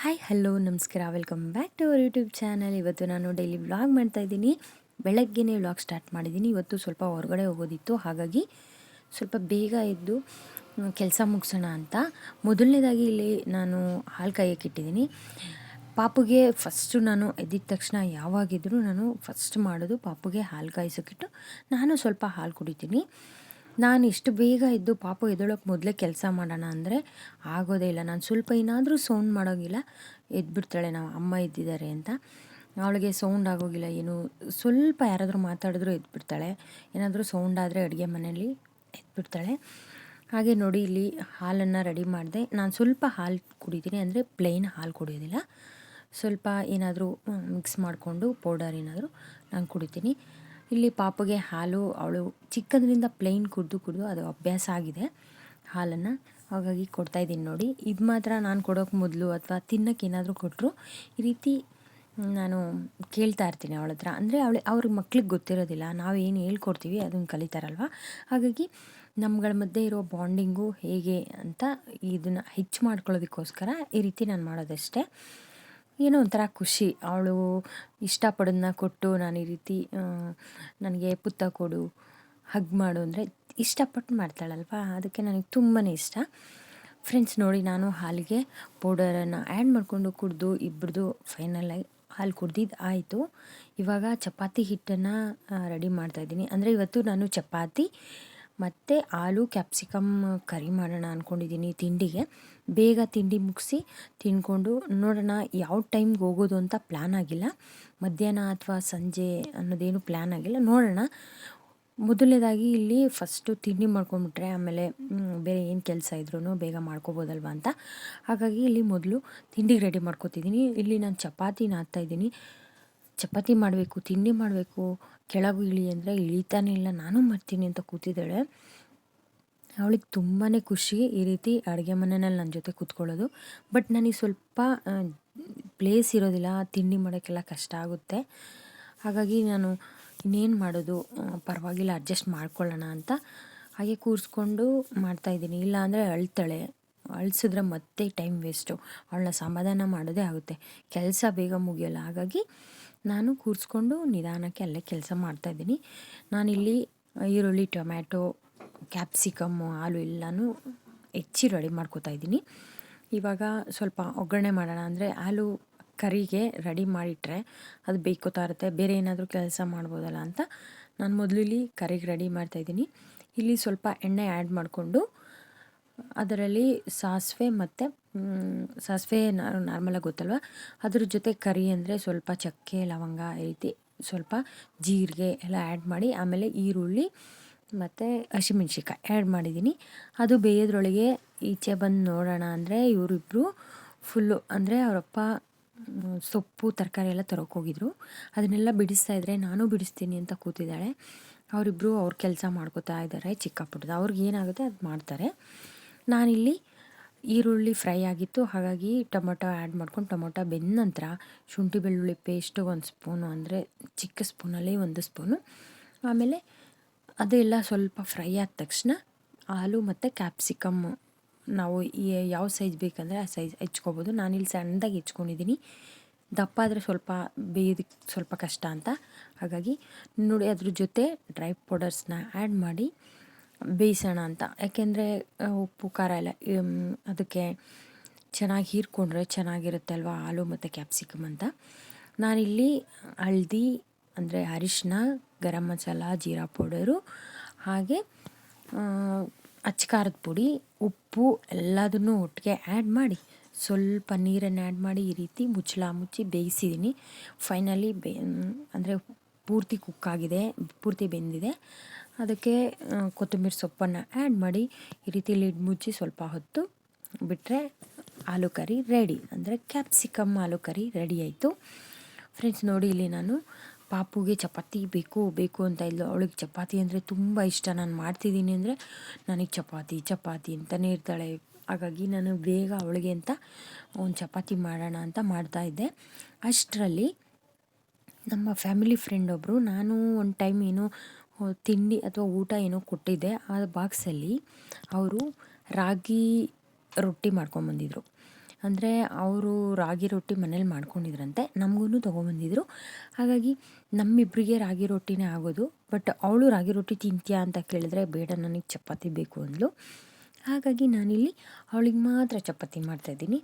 Hi hello ನಮಸ್ಕಾರ. Welcome back to our YouTube channel ಇವತ್ತು ನಾನು ಡೈಲಿ ವ್ಲಾಗ್ ಮಾಡ್ತಾ ಇದ್ದೀನಿ. ಬೆಳಗ್ಗೆನೇ ವ್ಲಾಗ್ ಸ್ಟಾರ್ಟ್ ಮಾಡಿದ್ದೀನಿ. ಇವತ್ತು ಸ್ವಲ್ಪ ಹೊರಗಡೆ ಹೋಗೋದಿತ್ತು. ಹಾಗಾಗಿ ಸ್ವಲ್ಪ ಬೇಗ ಎದ್ದು ಕೆಲಸ ಮುಗಿಸೋಣ ಅಂತ. ಮೊದಲನೇದಾಗಿ ಇಲ್ಲಿ ನಾನು ಹಾಲು ಕಾಯಕ್ಕೆ ಇಟ್ಟಿದ್ದೀನಿ. ಪಾಪುಗೆ ಫಸ್ಟು ನಾನು ಎದ್ದಿದ ತಕ್ಷಣ ಯಾವಾಗಿದ್ದರೂ ನಾನು ಫಸ್ಟ್ ಮಾಡೋದು ಪಾಪುಗೆ ಹಾಲು ಕಾಯಿಸೋಕ್ಕಿಟ್ಟು ನಾನು ಸ್ವಲ್ಪ ಹಾಲು ಕುಡಿತೀನಿ. ನಾನು ಇಷ್ಟು ಬೇಗ ಎದ್ದು ಪಾಪ ಎದ್ದೊಳಕ್ಕೆ ಮೊದಲೇ ಕೆಲಸ ಮಾಡೋಣ ಅಂದರೆ ಆಗೋದೇ ಇಲ್ಲ. ನಾನು ಸ್ವಲ್ಪ ಏನಾದರೂ ಸೌಂಡ್ ಮಾಡೋಂಗಿಲ್ಲ, ಎದ್ಬಿಡ್ತಾಳೆ ನಾವು ಅಮ್ಮ ಎದ್ದಿದ್ದಾರೆ ಅಂತ. ಅವಳಿಗೆ ಸೌಂಡ್ ಆಗೋಗಿಲ್ಲ, ಏನು ಸ್ವಲ್ಪ ಯಾರಾದರೂ ಮಾತಾಡಿದ್ರು ಎದ್ಬಿಡ್ತಾಳೆ. ಏನಾದರೂ ಸೌಂಡ್ ಆದರೆ ಅಡುಗೆ ಮನೆಯಲ್ಲಿ ಎದ್ಬಿಡ್ತಾಳೆ. ಹಾಗೆ ನೋಡಿ ಇಲ್ಲಿ ಹಾಲನ್ನು ರೆಡಿ ಮಾಡಿದೆ. ನಾನು ಸ್ವಲ್ಪ ಹಾಲು ಕುಡಿತೀನಿ ಅಂದರೆ ಪ್ಲೇನ್ ಹಾಲು ಕುಡಿಯೋದಿಲ್ಲ. ಸ್ವಲ್ಪ ಏನಾದರೂ ಮಿಕ್ಸ್ ಮಾಡಿಕೊಂಡು ಪೌಡರ್ ಏನಾದರೂ ನಾನು ಕುಡಿತೀನಿ. ಇಲ್ಲಿ ಪಾಪಗೆ ಹಾಲು, ಅವಳು ಚಿಕ್ಕದರಿಂದ ಪ್ಲೇನ್ ಕುಡಿದು ಕುಡಿದು ಅದು ಅಭ್ಯಾಸ ಆಗಿದೆ. ಹಾಲನ್ನು ಹಾಗಾಗಿ ಕೊಡ್ತಾಯಿದ್ದೀನಿ ನೋಡಿ. ಇದು ಮಾತ್ರ ನಾನು ಕೊಡೋಕೆ ಮೊದಲು ಅಥವಾ ತಿನ್ನೋಕೆ ಏನಾದರೂ ಕೊಟ್ಟರು ಈ ರೀತಿ ನಾನು ಕೇಳ್ತಾ ಇರ್ತೀನಿ ಅವಳ ಹತ್ರ. ಅಂದರೆ ಅವಳು, ಅವ್ರ ಮಕ್ಳಿಗೆ ಗೊತ್ತಿರೋದಿಲ್ಲ. ನಾವು ಏನು ಹೇಳ್ಕೊಡ್ತೀವಿ ಅದನ್ನು ಕಲಿತಾರಲ್ವ? ಹಾಗಾಗಿ ನಮ್ಗಳ ಮಧ್ಯೆ ಇರೋ ಬಾಂಡಿಂಗು ಹೇಗೆ ಅಂತ ಇದನ್ನು ಹೆಚ್ಚು ಮಾಡ್ಕೊಳ್ಳೋದಕ್ಕೋಸ್ಕರ ಈ ರೀತಿ ನಾನು ಮಾಡೋದಷ್ಟೇ. ಏನೋ ಒಂಥರ ಖುಷಿ. ಅವಳು ಇಷ್ಟಪಡೋದನ್ನ ಕೊಟ್ಟು ನಾನು ಈ ರೀತಿ ನನಗೆ ಪುತ್ತ ಕೊಡು ಹಗ್ ಮಾಡು ಅಂದರೆ ಇಷ್ಟಪಟ್ಟು ಮಾಡ್ತಾಳಲ್ವಾ? ಅದಕ್ಕೆ ನನಗೆ ತುಂಬಾ ಇಷ್ಟ. ಫ್ರೆಂಡ್ಸ್ ನೋಡಿ ನಾನು ಹಾಲಿಗೆ ಪೌಡರನ್ನು ಆ್ಯಡ್ ಮಾಡಿಕೊಂಡು ಕುಡಿದು ಇಬ್ಬರದು ಫೈನಲಾಗಿ ಹಾಲು ಕುಡ್ದಿದ್ದು ಆಯಿತು. ಇವಾಗ ಚಪಾತಿ ಹಿಟ್ಟನ್ನು ರೆಡಿ ಮಾಡ್ತಾಯಿದ್ದೀನಿ ಅಂದರೆ ಇವತ್ತು ನಾನು ಚಪಾತಿ ಮತ್ತು ಆಲೂ ಕ್ಯಾಪ್ಸಿಕಮ್ ಕರಿ ಮಾಡೋಣ ಅಂದ್ಕೊಂಡಿದ್ದೀನಿ ತಿಂಡಿಗೆ. ಬೇಗ ತಿಂಡಿ ಮುಗಿಸಿ ತಿನ್ಕೊಂಡು ನೋಡೋಣ ಯಾವ ಟೈಮ್ಗೆ ಹೋಗೋದು ಅಂತ ಪ್ಲ್ಯಾನ್ ಆಗಿಲ್ಲ. ಮಧ್ಯಾಹ್ನ ಅಥವಾ ಸಂಜೆ ಅನ್ನೋದೇನು ಪ್ಲ್ಯಾನ್ ಆಗಿಲ್ಲ. ನೋಡೋಣ. ಮೊದಲನೇದಾಗಿ ಇಲ್ಲಿ ಫಸ್ಟು ತಿಂಡಿ ಮಾಡ್ಕೊಂಡ್ಬಿಟ್ರೆ ಆಮೇಲೆ ಬೇರೆ ಏನು ಕೆಲಸ ಇದ್ರೂ ಬೇಗ ಮಾಡ್ಕೋಬೋದಲ್ವಾ ಅಂತ. ಹಾಗಾಗಿ ಇಲ್ಲಿ ಮೊದಲು ತಿಂಡಿಗೆ ರೆಡಿ ಮಾಡ್ಕೋತಿದ್ದೀನಿ. ಇಲ್ಲಿ ನಾನು ಚಪಾತಿ ಹಾಕ್ತಾಯಿದ್ದೀನಿ ಚಪಾತಿ ಮಾಡಬೇಕು, ತಿಂಡಿ ಮಾಡಬೇಕು ಕೆಳಗೆ ಇಳಿ ಅಂದರೆ ಇಳಿತಾನೆ ಇಲ್ಲ, ನಾನು ಮಾಡ್ತೀನಿ ಅಂತ ಕೂತಿದ್ದಾಳೆ. ಅವಳಿಗೆ ತುಂಬಾ ಖುಷಿ ಈ ರೀತಿ ಅಡುಗೆ ಮನೆಯಲ್ಲಿ ನನ್ನ ಜೊತೆ ಕೂತ್ಕೊಳ್ಳೋದು. ಬಟ್ ನನಗೆ ಸ್ವಲ್ಪ ಪ್ಲೇಸ್ ಇರೋದಿಲ್ಲ, ತಿಂಡಿ ಮಾಡೋಕ್ಕೆಲ್ಲ ಕಷ್ಟ ಆಗುತ್ತೆ. ಹಾಗಾಗಿ ನಾನು ಇನ್ನೇನು ಮಾಡೋದು ಪರವಾಗಿಲ್ಲ ಅಡ್ಜಸ್ಟ್ ಮಾಡ್ಕೊಳ್ಳೋಣ ಅಂತ ಹಾಗೆ ಕೂರಿಸ್ಕೊಂಡು ಮಾಡ್ತಾಯಿದ್ದೀನಿ ಇಲ್ಲ ಅಂದರೆ ಅಳ್ತಾಳೆ. ಅಳಿಸಿದ್ರೆ ಮತ್ತೆ ಟೈಮ್ ವೇಸ್ಟು ಅವಳನ್ನ ಸಮಾಧಾನ ಮಾಡೋದೇ ಆಗುತ್ತೆ. ಕೆಲಸ ಬೇಗ ಮುಗಿಯೋಲ್ಲ. ಹಾಗಾಗಿ ನಾನು ಕೂರಿಸ್ಕೊಂಡು ನಿಧಾನಕ್ಕೆ ಅಲ್ಲೇ ಕೆಲಸ ಮಾಡ್ತಾಯಿದ್ದೀನಿ ನಾನಿಲ್ಲಿ ಈರುಳ್ಳಿ, ಟೊಮ್ಯಾಟೊ ಕ್ಯಾಪ್ಸಿಕಮ್ಮು ಹಾಲು ಎಲ್ಲನೂ ಹೆಚ್ಚಿ ರೆಡಿ ಮಾಡ್ಕೋತಾ ಇದ್ದೀನಿ. ಇವಾಗ ಸ್ವಲ್ಪ ಒಗ್ಗರಣೆ ಮಾಡೋಣ ಅಂದರೆ ಹಾಲು ಕರಿಗೆ ರೆಡಿ ಮಾಡಿಟ್ರೆ ಅದು ಬೇಯ್ಕೋತಾ ಇರುತ್ತೆ. ಬೇರೆ ಏನಾದರೂ ಕೆಲಸ ಮಾಡ್ಬೋದಲ್ಲ ಅಂತ ನಾನು ಮೊದಲು ಇಲ್ಲಿ ಕರಿಗೆ ರೆಡಿ ಮಾಡ್ತಾಯಿದ್ದೀನಿ ಇಲ್ಲಿ ಸ್ವಲ್ಪ ಎಣ್ಣೆ ಆ್ಯಡ್ ಮಾಡಿಕೊಂಡು ಅದರಲ್ಲಿ ಸಾಸಿವೆ ಮತ್ತು ಸಾಸಿವೆ ನಾರ್ಮಲಾಗಿ ಗೊತ್ತಲ್ವ? ಅದ್ರ ಜೊತೆ ಕರಿ ಅಂದರೆ ಸ್ವಲ್ಪ ಚಕ್ಕೆ, ಲವಂಗ ಈ ರೀತಿ ಸ್ವಲ್ಪ ಜೀರಿಗೆ ಎಲ್ಲ ಆ್ಯಡ್ ಮಾಡಿ, ಆಮೇಲೆ ಈರುಳ್ಳಿ ಮತ್ತು ಹಸಿಮೆಣ್ಸಿಕಾಯಿ ಆ್ಯಡ್ ಮಾಡಿದ್ದೀನಿ. ಅದು ಬೇಯೋದ್ರೊಳಗೆ ಈಚೆ ಬಂದು ನೋಡೋಣ ಅಂದರೆ ಇವರಿಬ್ಬರು ಫುಲ್ಲು ಅಂದರೆ ಅವರಪ್ಪ ಸೊಪ್ಪು, ತರಕಾರಿ ಎಲ್ಲ ತರೋಕೆ ಅದನ್ನೆಲ್ಲ ಬಿಡಿಸ್ತಾ ಇದ್ದರೆ ನಾನು ಬಿಡಿಸ್ತೀನಿ ಅಂತ ಕೂತಿದ್ದಾಳೆ. ಅವರಿಬ್ಬರು ಅವ್ರ ಕೆಲಸ ಮಾಡ್ಕೋತಾ ಇದ್ದಾರೆ ಚಿಕ್ಕಪುಟ್ಟದ ಅವ್ರಿಗೆ ಏನಾಗುತ್ತೆ ಅದು ಮಾಡ್ತಾರೆ. ನಾನಿಲ್ಲಿ ಈರುಳ್ಳಿ ಫ್ರೈ ಆಗಿತ್ತು. ಹಾಗಾಗಿ ಟೊಮೊಟೊ ಆ್ಯಡ್ ಮಾಡ್ಕೊಂಡು ಟೊಮೊಟೊ ಬೆಂದ ನಂತರ ಶುಂಠಿ ಬೆಳ್ಳುಳ್ಳಿ ಪೇಸ್ಟು ಒಂದು ಸ್ಪೂನು ಅಂದರೆ ಚಿಕ್ಕ ಸ್ಪೂನಲ್ಲಿ ಒಂದು ಸ್ಪೂನು. ಆಮೇಲೆ ಅದೆಲ್ಲ ಸ್ವಲ್ಪ ಫ್ರೈ ಆದ ತಕ್ಷಣ ಆಲೂ ಮತ್ತು ಕ್ಯಾಪ್ಸಿಕಮ್ ನಾವು ಯಾವ ಸೈಜ್ ಬೇಕಂದರೆ ಆ ಸೈಜ್ ಹೆಚ್ಕೋಬೋದು. ನಾನಿಲ್ಲಿ ಸಣ್ಣದಾಗಿ ಹೆಚ್ಕೊಂಡಿದ್ದೀನಿ ದಪ್ಪ ಆದರೆ ಸ್ವಲ್ಪ ಬೇಯೋದಕ್ಕೆ ಸ್ವಲ್ಪ ಕಷ್ಟ ಅಂತ. ಹಾಗಾಗಿ ನೋಡಿ ಅದ್ರ ಜೊತೆ ಡ್ರೈ ಪೌಡರ್ಸ್ನ ಆ್ಯಡ್ ಮಾಡಿ ಬೇಯಿಸೋಣ ಅಂತ. ಯಾಕೆಂದರೆ ಉಪ್ಪು, ಖಾರ ಎಲ್ಲ ಅದಕ್ಕೆ ಚೆನ್ನಾಗಿ ಹೀರ್ಕೊಂಡ್ರೆ ಚೆನ್ನಾಗಿರುತ್ತೆ ಅಲ್ವಾ ಆಲೂ ಮತ್ತು ಕ್ಯಾಪ್ಸಿಕಮ್ ಅಂತ. ನಾನಿಲ್ಲಿ ಹಳದಿ, ಅಂದರೆ ಅರಿಶಿನ ಗರಂ ಮಸಾಲ, ಜೀರಾ ಪೌಡರು, ಹಾಗೆ ಅಚ್ಕಾರದ ಪುಡಿ, ಉಪ್ಪು ಎಲ್ಲದನ್ನು ಒಟ್ಟಿಗೆ ಆ್ಯಡ್ ಮಾಡಿ, ಸ್ವಲ್ಪ ನೀರನ್ನು ಆ್ಯಡ್ ಮಾಡಿ ಈ ರೀತಿ ಮುಚ್ಚಳ ಮುಚ್ಚಿ ಬೇಯಿಸಿದ್ದೀನಿ ಫೈನಲಿ ಬೇ, ಅಂದರೆ ಪೂರ್ತಿ ಕುಕ್ಕಾಗಿದೆ ಪೂರ್ತಿ ಬೆಂದಿದೆ. ಅದಕ್ಕೆ ಕೊತ್ತಂಬರಿ ಸೊಪ್ಪನ್ನು ಆ್ಯಡ್ ಮಾಡಿ, ಈ ರೀತಿ ಲಿಡ್ ಮುಚ್ಚಿ ಸ್ವಲ್ಪ ಹೊತ್ತು ಬಿಟ್ಟರೆ ಆಲೂ ಕರಿ ರೆಡಿ ಅಂದರೆ ಕ್ಯಾಪ್ಸಿಕಮ್ ಆಲೂ ಕರಿ ರೆಡಿ ಆಯಿತು. ಫ್ರೆಂಡ್ಸ್ ನೋಡಿ ಇಲ್ಲಿ ನಾನು ಪಾಪುಗೆ ಚಪಾತಿ ಬೇಕು ಬೇಕು ಅಂತ ಇದ್ಲು ಅವಳಿಗೆ ಚಪಾತಿ ಅಂದರೆ ತುಂಬ ಇಷ್ಟ. ನಾನು ಮಾಡ್ತಿದ್ದೀನಿ ಅಂದರೆ ನನಗೆ ಚಪಾತಿ ಚಪಾತಿ ಅಂತಲೇ ಇರ್ತಾಳೆ. ಹಾಗಾಗಿ ನಾನು ಬೇಗ ಅವಳಿಗೆ ಅಂತ ಒಂದು ಚಪಾತಿ ಮಾಡೋಣ ಅಂತ ಮಾಡ್ತಾಯಿದ್ದೆ ಅಷ್ಟರಲ್ಲಿ ನಮ್ಮ ಫ್ಯಾಮಿಲಿ ಫ್ರೆಂಡ್ ಒಬ್ಬರು ನಾನು ಒಂದು ಟೈಮ್ ಏನೋ ತಿಂಡಿ ಅಥವಾ ಊಟ ಏನೋ ಕೊಟ್ಟಿದ್ದೆ ಆ ಬಾಕ್ಸಲ್ಲಿ ಅವರು ರಾಗಿ ರೊಟ್ಟಿ ಮಾಡ್ಕೊಂಡ್ಬಂದಿದ್ರು ಅಂದರೆ ಅವರು ರಾಗಿ ರೊಟ್ಟಿ ಮನೇಲಿ ಮಾಡ್ಕೊಂಡಿದ್ರಂತೆ ನಮಗೂ ತೊಗೊಂಬಂದಿದ್ರು ಹಾಗಾಗಿ ನಮ್ಮಿಬ್ಬರಿಗೆ ರಾಗಿ ರೊಟ್ಟಿನೇ ಆಗೋದು, ಬಟ್ ಅವಳು ರಾಗಿ ರೊಟ್ಟಿ ತಿಂತೀಯಾ ಅಂತ ಕೇಳಿದ್ರೆ ಬೇಡ, ನನಗೆ ಚಪಾತಿ ಬೇಕು ಅಂದಳು ಹಾಗಾಗಿ ನಾನಿಲ್ಲಿ ಅವಳಿಗೆ ಮಾತ್ರ ಚಪಾತಿ ಮಾಡ್ತಾಯಿದ್ದೀನಿ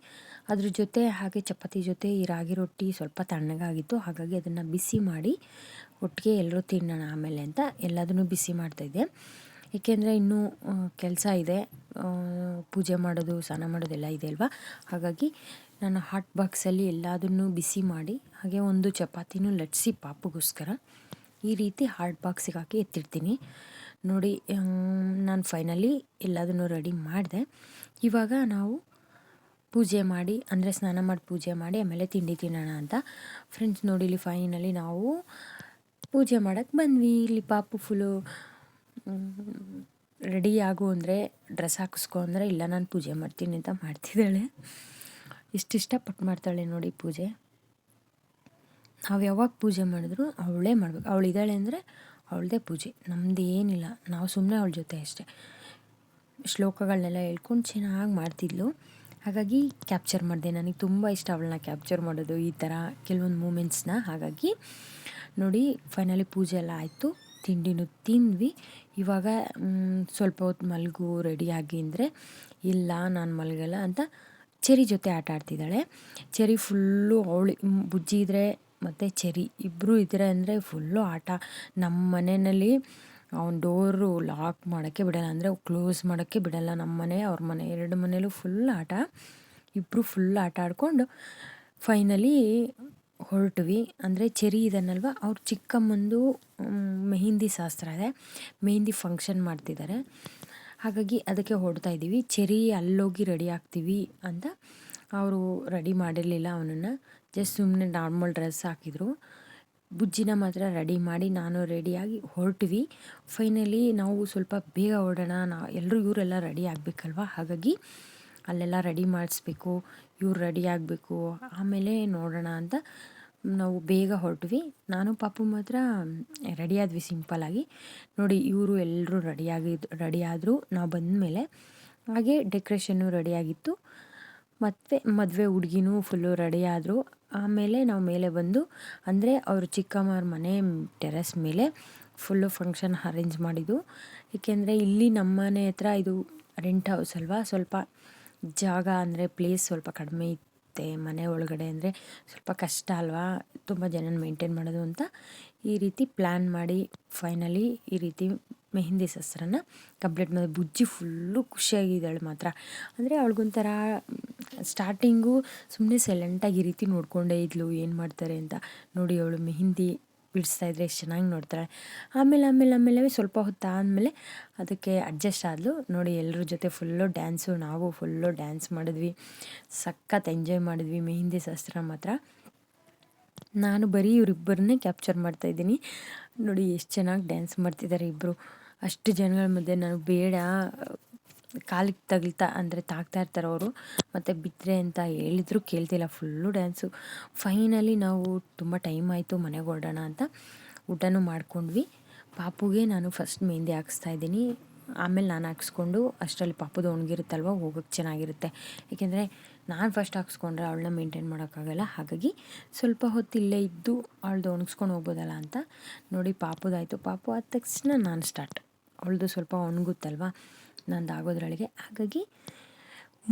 ಅದ್ರ ಜೊತೆ ಹಾಗೆ ಚಪಾತಿ ಜೊತೆ ಈ ರಾಗಿ ರೊಟ್ಟಿ ಸ್ವಲ್ಪ ತಣ್ಣಗಾಗಿತ್ತು, ಹಾಗಾಗಿ ಅದನ್ನು ಬಿಸಿ ಮಾಡಿ ಒಟ್ಟಿಗೆ ಎಲ್ಲರೂ ತಿನ್ನೋಣ ಆಮೇಲೆ ಅಂತ ಎಲ್ಲದನ್ನೂ ಬಿಸಿ ಮಾಡ್ತಾಯಿದ್ದೆ ಏಕೆಂದರೆ ಇನ್ನೂ ಕೆಲಸ ಇದೆ. ಪೂಜೆ ಮಾಡೋದು, ಸ್ನಾನ ಮಾಡೋದೆಲ್ಲ ಇದೆ ಅಲ್ವಾ? ಹಾಗಾಗಿ ನಾನು ಹಾಟ್ ಬಾಕ್ಸಲ್ಲಿ ಎಲ್ಲದನ್ನೂ ಬಿಸಿ ಮಾಡಿ, ಹಾಗೆ ಒಂದು ಚಪಾತಿನೂ ಲಟ್ಸಿ ಪಾಪಗೋಸ್ಕರ ಈ ರೀತಿ ಹಾಟ್ ಬಾಕ್ಸಿಗೆ ಹಾಕಿ ಎತ್ತಿಡ್ತೀನಿ. ನೋಡಿ ನಾನು ಫೈನಲಿ ಎಲ್ಲದನ್ನೂ ರೆಡಿ ಮಾಡಿದೆ. ಇವಾಗ ನಾವು ಪೂಜೆ ಮಾಡಿ, ಅಂದರೆ ಸ್ನಾನ ಮಾಡಿ ಪೂಜೆ ಮಾಡಿ, ಆಮೇಲೆ ತಿಂಡಿ ತಿನ್ನೋಣ ಅಂತ. ಫ್ರೆಂಡ್ಸ್ ನೋಡಿ, ಇಲ್ಲಿ ಫೈನಲಿ ನಾವು ಪೂಜೆ ಮಾಡೋಕ್ಕೆ ಬಂದ್ವಿ. ಇಲ್ಲಿ ಪಾಪು ಫುಲ್ಲು ರೆಡಿ ಆಗು ಅಂದರೆ ಡ್ರೆಸ್ ಹಾಕಿಸ್ಕೊ ಅಂದರೆ ಇಲ್ಲ, ನಾನು ಪೂಜೆ ಮಾಡ್ತೀನಿ ಅಂತ ಮಾಡ್ತಿದ್ದಾಳೆ. ಇಷ್ಟು ಇಷ್ಟಪಟ್ಟು ಮಾಡ್ತಾಳೆ ನೋಡಿ ಪೂಜೆ. ನಾವು ಯಾವಾಗ ಪೂಜೆ ಮಾಡಿದ್ರು ಅವಳೇ ಮಾಡ್ಬೇಕು. ಅವಳು ಇದ್ದಾಳೆ ಅಂದರೆ ಅವಳದೇ ಪೂಜೆ. ನಮ್ಮದು ಏನಿಲ್ಲ. ನಾವು ಸುಮ್ಮನೆ ಅವಳ ಜೊತೆ ಅಷ್ಟೇ. ಶ್ಲೋಕಗಳನ್ನೆಲ್ಲ ಹೇಳ್ಕೊಂಡು ಚೆನ್ನಾಗಿ ಮಾಡ್ತಿದ್ಲು. ಹಾಗಾಗಿ ಕ್ಯಾಪ್ಚರ್ ಮಾಡಿದೆ. ನನಗೆ ತುಂಬ ಇಷ್ಟ ಅವಳನ್ನ ಕ್ಯಾಪ್ಚರ್ ಮಾಡೋದು, ಈ ಥರ ಕೆಲವೊಂದು ಮೂಮೆಂಟ್ಸ್ನ ಹಾಗಾಗಿ ನೋಡಿ ಫೈನಲಿ ಪೂಜೆ ಎಲ್ಲ ಆಯಿತು. ತಿಂಡಿನೂ ತಿಂದ್ವಿ. ಇವಾಗ ಸ್ವಲ್ಪ ಹೊತ್ತು ಮಲಗು ರೆಡಿಯಾಗಿ ಅಂದರೆ, ಇಲ್ಲ, ನಾನು ಮಲಗಲ್ಲ ಅಂತ ಚೆರಿ ಜೊತೆ ಆಟ ಆಡ್ತಿದ್ದಾಳೆ. ಚೆರಿ ಫುಲ್ಲು ಅವಳಿ ಬುಜ್ಜಿ ಇದ್ದರೆ ಮತ್ತು ಚೆರಿ ಇಬ್ಬರು ಇದ್ದರೆ ಅಂದರೆ ಫುಲ್ಲು ಆಟ. ನಮ್ಮ ಮನೆಯಲ್ಲಿ ಅವ್ನ ಡೋರು ಲಾಕ್ ಮಾಡೋಕ್ಕೆ ಬಿಡಲ್ಲ ಅಂದರೆ ಕ್ಲೋಸ್ ಮಾಡೋಕ್ಕೆ ಬಿಡಲ್ಲ. ನಮ್ಮ ಮನೆ, ಅವ್ರ ಮನೆ, ಎರಡು ಮನೇಲೂ ಫುಲ್ ಆಟ. ಇಬ್ಬರು ಫುಲ್ ಆಟ ಆಡಿಕೊಂಡು ಫೈನಲಿ ಹೊರಟ್ವಿ. ಅಂದರೆ ಚೆರಿ ಇದನ್ನಲ್ವ? ಅವ್ರ ಚಿಕ್ಕಮ್ಮಂದು ಮೆಹಂದಿ ಶಾಸ್ತ್ರ ಇದೆ. ಮೆಹಂದಿ ಫಂಕ್ಷನ್ ಮಾಡ್ತಿದ್ದಾರೆ ಹಾಗಾಗಿ ಅದಕ್ಕೆ ಹೊಡ್ತಾ ಇದ್ದೀವಿ. ಚೆರಿ ಅಲ್ಲೋಗಿ ರೆಡಿ ಆಗ್ತೀವಿ ಅಂತ ಅವರು ರೆಡಿ ಮಾಡಿರಲಿಲ್ಲ ಅವನನ್ನು. ಜಸ್ಟ್ ಸುಮ್ಮನೆ ನಾರ್ಮಲ್ ಡ್ರೆಸ್ ಹಾಕಿದರು. ಬುಜ್ಜಿನ ಮಾತ್ರ ರೆಡಿ ಮಾಡಿ ನಾನು ರೆಡಿಯಾಗಿ ಹೊರಟ್ವಿ. ಫೈನಲಿ ನಾವು ಸ್ವಲ್ಪ ಬೇಗ ಹೊರಡೋಣ. ನಾ ಎಲ್ಲರೂ ಇವರೆಲ್ಲ ರೆಡಿ ಆಗಬೇಕಲ್ವ? ಹಾಗಾಗಿ ಅಲ್ಲೆಲ್ಲ ರೆಡಿ ಮಾಡಿಸ್ಬೇಕು. ಇವ್ರು ರೆಡಿ ಆಗಬೇಕು. ಆಮೇಲೆ ನೋಡೋಣ ಅಂತ ನಾವು ಬೇಗ ಹೊರಟ್ವಿ. ನಾನು ಪಾಪು ಮಾತ್ರ ರೆಡಿ ಆದ್ವಿ ಸಿಂಪಲ್ಲಾಗಿ ನೋಡಿ, ಇವರು ಎಲ್ಲರೂ ರೆಡಿಯಾಗಿದ್ದು ರೆಡಿ ನಾವು ಬಂದ ಮೇಲೆ ಹಾಗೆ ಡೆಕ್ರೇಷನ್ನು ರೆಡಿಯಾಗಿತ್ತು. ಮತ್ತು ಮದುವೆ ಹುಡುಗಿನೂ ಫುಲ್ಲು ರೆಡಿ ಆದರು ಆಮೇಲೆ ನಾವು ಮೇಲೆ ಬಂದು, ಅಂದರೆ ಅವರು ಚಿಕ್ಕಮ್ಮವ್ರ ಮನೆ ಟೆರೆಸ್ ಮೇಲೆ ಫುಲ್ಲು ಫಂಕ್ಷನ್ ಅರೇಂಜ್ ಮಾಡಿದ್ದು. ಏಕೆಂದರೆ ಇಲ್ಲಿ ನಮ್ಮ ಮನೆ ಹತ್ರ ಇದು ರೆಂಟ್ ಹೌಸ್ ಅಲ್ವಾ? ಸ್ವಲ್ಪ ಜಾಗ ಅಂದರೆ ಪ್ಲೇಸ್ ಸ್ವಲ್ಪ ಕಡಿಮೆ ಇತ್ತೆ. ಮನೆ ಒಳಗಡೆ ಅಂದರೆ ಸ್ವಲ್ಪ ಕಷ್ಟ ಅಲ್ವಾ? ತುಂಬ ಜನನ ಮೇಂಟೈನ್ ಮಾಡೋದು ಅಂತ ಈ ರೀತಿ ಪ್ಲ್ಯಾನ್ ಮಾಡಿ ಫೈನಲಿ ಈ ರೀತಿ ಮೆಹಂದಿ ಸಸ್ರನ ಕಂಪ್ಲೀಟ್ ಮಾಡಿ ಬುಜ್ಜಿ ಫುಲ್ಲು ಖುಷಿಯಾಗಿದ್ದಾಳೆ ಮಾತ್ರ. ಅಂದರೆ ಅವಳಿಗೊಂಥರ ಸ್ಟಾರ್ಟಿಂಗು ಸುಮ್ಮನೆ ಸೈಲೆಂಟಾಗಿ ಈ ರೀತಿ ನೋಡ್ಕೊಂಡೇ ಇದ್ಲು. ಏನು ಮಾಡ್ತಾರೆ ಅಂತ. ನೋಡಿ ಅವಳು ಮೆಹಂದಿ ಬಿಡಿಸ್ತಾ ಇದ್ರೆ ಎಷ್ಟು ಚೆನ್ನಾಗಿ ನೋಡ್ತಾರೆ. ಆಮೇಲೆ ಆಮೇಲೆ ಆಮೇಲೆ ಸ್ವಲ್ಪ ಹೊತ್ತು ಆದಮೇಲೆ ಅದಕ್ಕೆ ಅಡ್ಜಸ್ಟ್ ಆದಲು. ನೋಡಿ ಎಲ್ಲರ ಜೊತೆ ಫುಲ್ಲು ಡ್ಯಾನ್ಸು ನಾವು ಫುಲ್ಲು ಡ್ಯಾನ್ಸ್ ಮಾಡಿದ್ವಿ. ಸಖತ್ ಎಂಜಾಯ್ ಮಾಡಿದ್ವಿ. ಮೆಹಂದಿ ಶಾಸ್ತ್ರ ಮಾತ್ರ. ನಾನು ಬರೀ ಇವರಿಬ್ಬರನ್ನೇ ಕ್ಯಾಪ್ಚರ್ ಮಾಡ್ತಾಯಿದ್ದೀನಿ ನೋಡಿ, ಎಷ್ಟು ಚೆನ್ನಾಗಿ ಡ್ಯಾನ್ಸ್ ಮಾಡ್ತಿದ್ದಾರೆ ಇಬ್ಬರು ಅಷ್ಟು ಜನಗಳ ಮಧ್ಯೆ ನಾನು ಬೇಡ. ಕಾಲಿಗೆ ತಗಲ್ತಾ ಅಂದರೆ ತಾಗ್ತಾ ಇರ್ತಾರೆ ಅವರು. ಮತ್ತು ಬಿದ್ದರೆ ಅಂತ ಹೇಳಿದ್ರು ಕೇಳ್ತಿಲ್ಲ. ಫುಲ್ಲು ಡ್ಯಾನ್ಸು ಫೈನಲಿ ನಾವು ತುಂಬ ಟೈಮ್ ಆಯಿತು ಮನೆಗೆ ಹೊರಡೋಣ ಅಂತ. ಊಟನೂ ಮಾಡ್ಕೊಂಡ್ವಿ. ಪಾಪುಗೆ ನಾನು ಫಸ್ಟ್ ಮೆಹಂದಿ ಹಾಕಿಸ್ತಾ ಇದ್ದೀನಿ. ಆಮೇಲೆ ನಾನು ಹಾಕ್ಸ್ಕೊಂಡು ಅಷ್ಟರಲ್ಲಿ ಪಾಪುದು ಒಣಗಿರುತ್ತಲ್ವ ಹೋಗೋಕ್ಕೆ ಚೆನ್ನಾಗಿರುತ್ತೆ. ಏಕೆಂದರೆ ನಾನು ಫಸ್ಟ್ ಹಾಕ್ಸ್ಕೊಂಡ್ರೆ ಅವಳನ್ನ ಮೇಂಟೈನ್ ಮಾಡೋಕ್ಕಾಗಲ್ಲ. ಹಾಗಾಗಿ ಸ್ವಲ್ಪ ಹೊತ್ತು ಇಲ್ಲೇ ಇದ್ದು ಅವಳದು ಒಣಗಿಸ್ಕೊಂಡು ಹೋಗ್ಬೋದಲ್ಲ ಅಂತ ನೋಡಿ ಪಾಪುದಾಯಿತು. ಪಾಪು ಆದ ತಕ್ಷಣ ನಾನು ಸ್ಟಾರ್ಟ್ ಅವಳದು ಸ್ವಲ್ಪ ಒಣಗುತ್ತಲ್ವ? ನಂದು ಆಗೋದ್ರೊಳಗೆ ಹಾಗಾಗಿ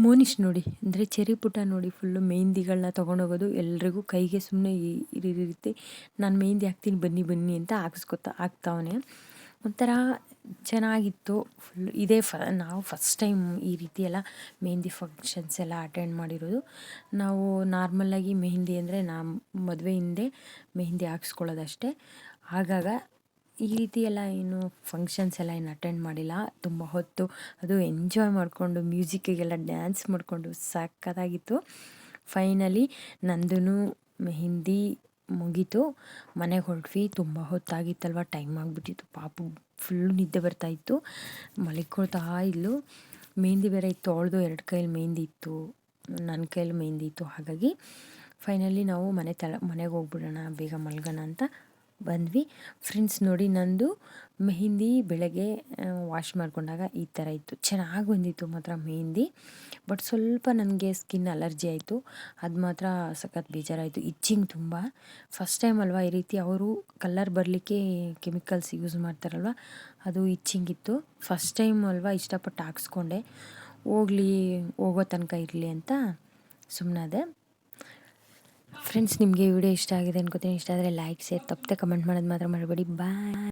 ಮೋನಿಶ್ ನೋಡಿ, ಅಂದರೆ ಚೆರಿ ಪುಟ ನೋಡಿ ಫುಲ್ಲು ಮೆಹಂದಿಗಳನ್ನ ತೊಗೊಂಡೋಗೋದು ಎಲ್ರಿಗೂ ಕೈಗೆ ಸುಮ್ಮನೆ ರೀತಿ ನಾನು ಮೆಹಂದಿ ಹಾಕ್ತೀನಿ, ಬನ್ನಿ ಬನ್ನಿ ಅಂತ ಹಾಕಿಸ್ಕೊತಾ, ಹಾಕ್ತಾವನೆ. ಒಂಥರ ಚೆನ್ನಾಗಿತ್ತು ಫುಲ್ ಇದೇ ಫ, ನಾವು ಫಸ್ಟ್ ಟೈಮ್ ಈ ರೀತಿ ಎಲ್ಲ ಮೆಹಂದಿ ಫಂಕ್ಷನ್ಸ್ ಎಲ್ಲ ಅಟೆಂಡ್ ಮಾಡಿರೋದು. ನಾವು ನಾರ್ಮಲ್ಲಾಗಿ ಮೆಹಂದಿ ಅಂದರೆ ನಾ, ಮದುವೆ ಹಿಂದೆ ಮೆಹಂದಿ ಹಾಕ್ಸ್ಕೊಳ್ಳೋದಷ್ಟೇ. ಆಗಾಗ ಈ ರೀತಿ ಎಲ್ಲ ಏನು ಫಂಕ್ಷನ್ಸ್ ಎಲ್ಲ ಏನು ಅಟೆಂಡ್ ಮಾಡಿಲ್ಲ. ತುಂಬ ಹೊತ್ತು ಅದು ಎಂಜಾಯ್ ಮಾಡಿಕೊಂಡು ಮ್ಯೂಸಿಕ್ಕಿಗೆಲ್ಲ ಡ್ಯಾನ್ಸ್ ಮಾಡಿಕೊಂಡು ಸಕ್ಕತ್ತಾಗಿತ್ತು ಫೈನಲಿ ನಂದೂ ಮೆಹಂದಿ ಮುಗೀತು. ಮನೆಗೆ ಹೊರಟ್ವಿ. ತುಂಬ ಹೊತ್ತಾಗಿತ್ತಲ್ವ? ಟೈಮ್ ಆಗಿಬಿಟ್ಟಿತ್ತು. ಪಾಪ ಫುಲ್ಲು ನಿದ್ದೆ ಬರ್ತಾಯಿತ್ತು ಮಲಿಕೊಳ್ತಾ ಇದ್ಲು. ಮೆಹಂದಿ ಬೇರೆ ಇತ್ತು. ಅವಳ್ದು ಎರಡು ಕೈಯಲ್ಲಿ ಮೆಹಂದಿ ಇತ್ತು. ನನ್ನ ಕೈಯಲ್ಲಿ ಮೆಹಂದಿ ಇತ್ತು. ಹಾಗಾಗಿ ಫೈನಲಿ ನಾವು ಮನೆ ತಳ ಮನೆಗೆ ಹೋಗ್ಬಿಡೋಣ. ಬೇಗ ಮಲ್ಗೋಣ ಅಂತ ಬಂದ್ವಿ. ಫ್ರೆಂಡ್ಸ್ ನೋಡಿ ನಂದು ಮೆಹಂದಿ ಬೆಳಗ್ಗೆ ವಾಶ್ ಮಾಡಿಕೊಂಡಾಗ ಈ ಥರ ಇತ್ತು. ಚೆನ್ನಾಗಿ ಬಂದಿತ್ತು ಮಾತ್ರ ಮೆಹಂದಿ. ಬಟ್ ಸ್ವಲ್ಪ ನನಗೆ ಸ್ಕಿನ್ ಅಲರ್ಜಿ ಆಯಿತು. ಅದು ಮಾತ್ರ ಸಖತ್ ಬೇಜಾರಾಯಿತು. ಇಚ್ಚಿಂಗ್ ತುಂಬ. ಫಸ್ಟ್ ಟೈಮ್ ಅಲ್ವಾ ಈ ರೀತಿ ಅವರು ಕಲರ್ ಬರಲಿಕ್ಕೆ ಕೆಮಿಕಲ್ಸ್ ಯೂಸ್ ಮಾಡ್ತಾರಲ್ವ? ಅದು ಇಚ್ಚಿಂಗ್ ಇತ್ತು. ಫಸ್ಟ್ ಟೈಮ್ ಅಲ್ವಾ ಇಷ್ಟಪಟ್ಟು ಹಾಕ್ಸ್ಕೊಂಡೆ. ಹೋಗ್ಲಿ, ಹೋಗೋ ತನಕ ಇರಲಿ ಅಂತ ಸುಮ್ಮನಾದೆ ಫ್ರೆಂಡ್ಸ್ ನಿಮಗೆ ವಿಡಿಯೋ ಇಷ್ಟ ಆಗಿದೆ ಅನ್ಕೋತೀನಿ. ಇಷ್ಟ ಆದರೆ ಲೈಕ್ ಶೇರ್ ತಪ್ಪದೆ ಕಮೆಂಟ್ ಮಾಡೋದು ಮಾತ್ರ ಮಾಡಬೇಡಿ ಬಾಯ್